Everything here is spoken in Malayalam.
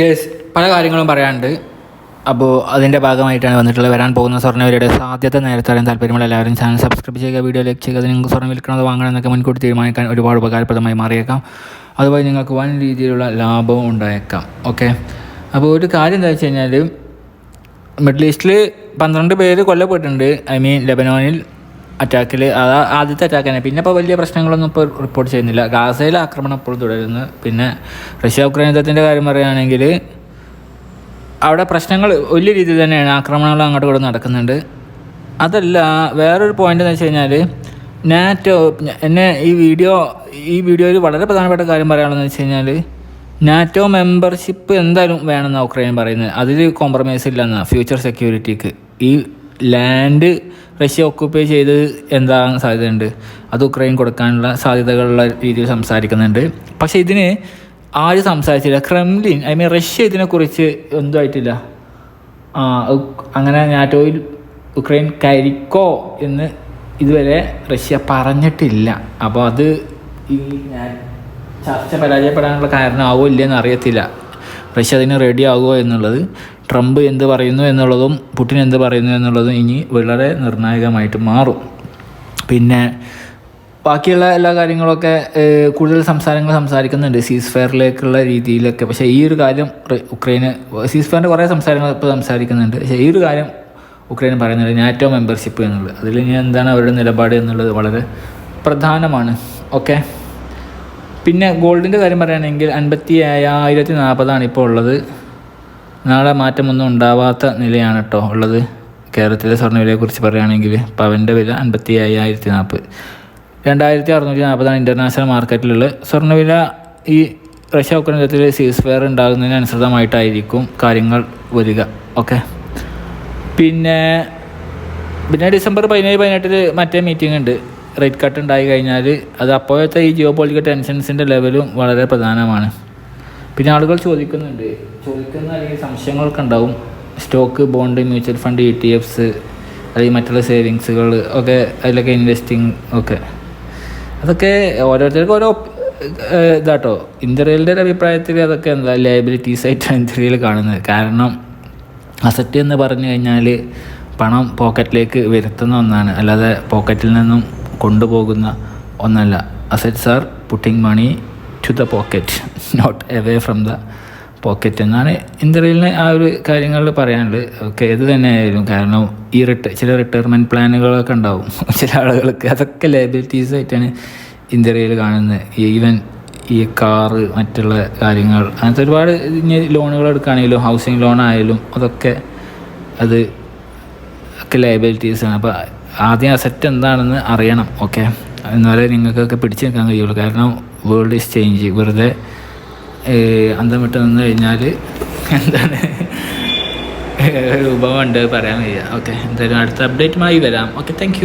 യെസ് പല കാര്യങ്ങളും പറയാനുണ്ട്. അപ്പോൾ അതിന്റെ ഭാഗമായിട്ടാണ് വന്നിട്ടുള്ളത്. വരാൻ പോകുന്ന സ്വർണവിലയുടെ സാധ്യത നേരത്തെ അറിയാൻ താല്പര്യമുള്ള എല്ലാവരും ചാനൽ സബ്സ്ക്രൈബ് ചെയ്യുക വീഡിയോ ലൈക്ക് ചെയ്യുക. അത് നിങ്ങൾക്ക് സ്വർണം വിൽക്കണത് വാങ്ങണം എന്നൊക്കെ മുൻകൂട്ടി തീരുമാനിക്കാൻ ഒരുപാട് ഉപകാരപ്രദമായി മാറിയേക്കാം. അതുപോലെ നിങ്ങൾക്ക് വൻ രീതിയിലുള്ള ലാഭവും ഉണ്ടായേക്കാം. ഓക്കെ അപ്പോൾ ഒരു കാര്യം എന്താ വെച്ച് കഴിഞ്ഞാൽ മിഡിൽ ഈസ്റ്റിൽ പന്ത്രണ്ട് പേര് കൊല്ലപ്പെട്ടിട്ടുണ്ട്. ഐ മീൻ ലെബനോനിൽ അറ്റാക്കിൽ ആദ്യത്തെ അറ്റാക്ക് തന്നെ. പിന്നെ ഇപ്പോൾ വലിയ പ്രശ്നങ്ങളൊന്നും ഇപ്പോൾ റിപ്പോർട്ട് ചെയ്യുന്നില്ല. ഗാസയിലെ ആക്രമണം ഇപ്പോഴും തുടരുന്നു. പിന്നെ റഷ്യ ഉക്രൈൻ യുദ്ധത്തിന്റെ കാര്യം പറയുകയാണെങ്കിൽ അവിടെ പ്രശ്നങ്ങൾ വലിയ രീതിയിൽ തന്നെയാണ്. ആക്രമണങ്ങൾ അങ്ങോട്ട് കൂടെ നടക്കുന്നുണ്ട്. അതല്ല വേറൊരു പോയിന്റ് എന്ന് വെച്ച് കഴിഞ്ഞാൽ നാറ്റോ എന്നെ ഈ വീഡിയോ ഈ വീഡിയോയിൽ വളരെ പ്രധാനപ്പെട്ട കാര്യം പറയാനുള്ളതെന്ന് വെച്ച് കഴിഞ്ഞാൽ നാറ്റോ മെമ്പർഷിപ്പ് എന്തായാലും വേണമെന്നാണ് ഉക്രൈൻ പറയുന്നത്. അതിൽ കോംപ്രമൈസ് ഇല്ലെന്നാണ്. ഫ്യൂച്ചർ സെക്യൂരിറ്റിക്ക് ഈ ലാൻഡ് റഷ്യ ഓക്കുപ്പൈ ചെയ്ത് എന്താകാൻ സാധ്യതയുണ്ട്? അത് ഉക്രൈൻ കൊടുക്കാനുള്ള സാധ്യതകളുള്ള രീതിയിൽ സംസാരിക്കുന്നുണ്ട്. പക്ഷേ ഇതിന് ആര് സംസാരിച്ചില്ല? ക്രെംലിൻ ഐ മീൻ റഷ്യ ഇതിനെക്കുറിച്ച് ഒന്നും ആയിട്ടില്ല അങ്ങനെ നാറ്റോയിൽ ഉക്രൈൻ കരിക്കോ എന്ന് ഇതുവരെ റഷ്യ പറഞ്ഞിട്ടില്ല. അപ്പോൾ അത് ഈ ചർച്ച പരാജയപ്പെടാനുള്ള കാരണമാവോ ഇല്ലെന്ന് അറിയത്തില്ല. റഷ്യ അതിന് റെഡി ആകുമോ എന്നുള്ളത്. ട്രംപ് എന്ത് പറയുന്നു എന്നുള്ളതും പുടിൻ എന്ത് പറയുന്നു എന്നുള്ളതും ഇനി വളരെ നിർണായകമായിട്ട് മാറും. പിന്നെ ബാക്കിയുള്ള എല്ലാ കാര്യങ്ങളൊക്കെ കൂടുതൽ സംസാരങ്ങൾ സംസാരിക്കുന്നുണ്ട് സീസ് ഫെയറിലേക്കുള്ള രീതിയിലൊക്കെ. പക്ഷേ ഈ ഒരു കാര്യം ഉക്രൈന് സീസ് ഫെയറിന്റെ കുറേ സംസാരങ്ങൾ ഇപ്പോൾ സംസാരിക്കുന്നുണ്ട്. പക്ഷേ ഈ ഒരു കാര്യം ഉക്രൈൻ പറയുന്നത് നാറ്റോ മെമ്പർഷിപ്പ് എന്നുള്ളത്. അതിൽ ഇനി എന്താണ് അവരുടെ നിലപാട് എന്നുള്ളത് വളരെ പ്രധാനമാണ്. ഓക്കെ? പിന്നെ ഗോൾഡിന്റെ കാര്യം പറയുകയാണെങ്കിൽ അൻപത്തി ഏഴായിരത്തി നാൽപ്പതാണ് ഇപ്പോൾ ഉള്ളത്. നാളെ മാറ്റമൊന്നും ഉണ്ടാവാത്ത നിലയാണ് കേട്ടോ ഉള്ളത്. കേരളത്തിലെ സ്വർണവിലയെക്കുറിച്ച് പറയുകയാണെങ്കിൽ പവന്റെ വില അൻപത്തി അയ്യായിരത്തി നാൽപ്പത് രണ്ടായിരത്തി അറുന്നൂറ്റി നാൽപ്പതാണ് ഇന്റർനാഷണൽ മാർക്കറ്റിലുള്ള സ്വർണവില. ഈ റഷ്യ ഉക്രൈൻ സീസ് ഫെയർ ഉണ്ടാകുന്നതിനനുസൃതമായിട്ടായിരിക്കും കാര്യങ്ങൾ വരിക. ഓക്കെ. പിന്നെ പിന്നെ ഡിസംബർ പതിനേഴ് പതിനെട്ടിൽ മറ്റേ മീറ്റിംഗ് ഉണ്ട്. റേറ്റ് കട്ട് ഉണ്ടായി കഴിഞ്ഞാൽ അത് അപ്പോഴത്തെ ഈ ജിയോ പൊളിറ്റിക്കൽ ടെൻഷൻസിന്റെ ലെവലും വളരെ പ്രധാനമാണ്. പിന്നെ ആളുകൾ ചോദിക്കുന്നുണ്ട് ചോദിക്കുന്ന അല്ലെങ്കിൽ സംശയങ്ങളൊക്കെ ഉണ്ടാവും. Stock bond mutual fund E T Fs അല്ലെങ്കിൽ മറ്റുള്ള സേവിങ്സുകൾ ഒക്കെ അതിലൊക്കെ ഇൻവെസ്റ്റിംഗ് ഒക്കെ. അതൊക്കെ ഓരോരുത്തർക്കും ഓരോ ഇതാട്ടോ. ഇന്ത്യയിലെ ഒരു അഭിപ്രായത്തിൽ അതൊക്കെ എന്താ ലയബിലിറ്റീസ് ആയിട്ടാണ് ഇന്ത്യയിൽ കാണുന്നത്. കാരണം അസറ്റ് എന്ന് പറഞ്ഞു കഴിഞ്ഞാൽ പണം പോക്കറ്റിലേക്ക് വരുത്തുന്ന ഒന്നാണ്. അല്ലാതെ പോക്കറ്റിൽ നിന്നും കൊണ്ടുപോകുന്ന ഒന്നല്ല. Assets are putting money to the pocket not away from the pocket എന്നാണ് ഇന്ത്യയിലെ ആ ഒരു കാര്യങ്ങളിൽ പറയാനുള്ളത്. ഓക്കെ ഇത് തന്നെയായാലും കാരണം ഈ റിട്ട ചില റിട്ടയർമെന്റ് പ്ലാനുകളൊക്കെ ഉണ്ടാവും. ചില ആളുകൾക്ക് അതൊക്കെ ലയബിലിറ്റീസ് ആയിട്ടാണ് ഇന്ത്യയിൽ കാണുന്നത്. ഈവൻ ഈ കാറ് മറ്റുള്ള കാര്യങ്ങൾ അങ്ങനത്തെ ഒരുപാട് ഇനി ലോണുകൾ എടുക്കുകയാണെങ്കിലും ഹൗസിംഗ് ലോൺ ആയാലും അതൊക്കെ അത് ഒക്കെ ലയബിലിറ്റീസാണ് അപ്പോൾ ആദ്യം അസറ്റ് എന്താണെന്ന് അറിയണം ഓക്കെ എന്നാലേ നിങ്ങൾക്കൊക്കെ പിടിച്ചു നിൽക്കാൻ കഴിയുള്ളൂ. കാരണം വേൾഡ് ഈസ് ചേഞ്ച് വെറുതെ അന്തം വിട്ട് നിന്ന് കഴിഞ്ഞാൽ എന്താണ്? ഒരു ഉപമുണ്ട് പറയാൻ വയ്യ. ഓക്കെ എന്തായാലും അടുത്ത അപ്ഡേറ്റുമായി വരാം. Okay thank